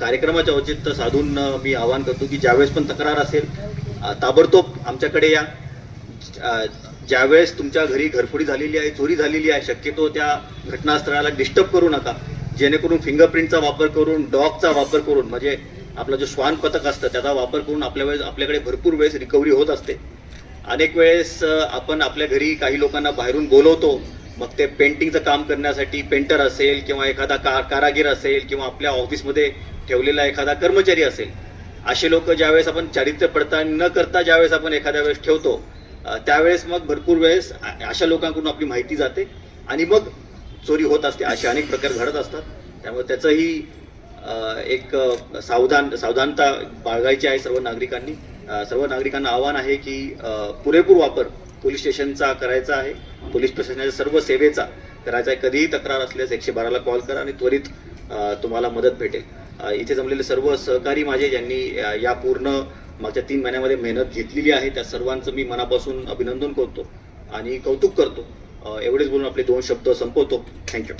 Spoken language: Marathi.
कार्यक्रमाचे औचित्य साधून मी आवाहन करतो की ज्यावेळेस पण तक्रार असेल ताबडतोब आमच्याकडे या. ज्यावेळेस तुमच्या घरी घरफोडी झालेली आहे चोरी झालेली आहे शक्यतो त्या घटनास्थळाला डिस्टर्ब करू नका. जेणेकरून फिंगरप्रिंटचा वापर करून डॉगचा वापर करून म्हणजे आपला जो श्वान पथक असतं त्याचा वापर करून आपल्या वेळेस आपल्याकडे भरपूर वेळेस रिकव्हरी होत असते. अनेक वेळेस आपण आपल्या घरी काही लोकांना बाहेरून बोलवतो मग ते पेंटिंगचं काम करण्यासाठी पेंटर असेल किंवा एखादा का कारागीर असेल किंवा आपल्या ऑफिसमध्ये ठेवलेला एखादा कर्मचारी असेल असे लोक ज्यावेळेस आपण चारित्र्य पडताळणी न करता ज्यावेळेस आपण एखाद्या वेळेस ठेवतो त्यावेळेस मग भरपूर वेळेस अशा लोकांकडून आपली माहिती जाते आणि मग चोरी होत असते असे अनेक प्रकार घडत असतात. त्यामुळे त्याचंही एक सावधान सावधानता बाळगायची आहे सर्व नागरिकांनी. सर्व नागरिकांना आव्हान आहे की पुरेपूर वापर पोलीस स्टेशनचा करायचा आहे. पोलीस प्रशासनाच्या सर्व सेवेचा करायचा आहे. कधीही तक्रार असल्यास एकशे बाराला कॉल करा आणि त्वरित तुम्हाला मदत भेटेल. इथे जमलेले सर्व सहकारी माझे ज्यांनी या पूर्ण मागच्या तीन महिन्यामध्ये मेहनत घेतलेली आहे त्या सर्वांचं मी मनापासून अभिनंदन करतो आणि कौतुक करतो. एवढेच बोलून आपले दोन शब्द संपवतो. थँक्यू.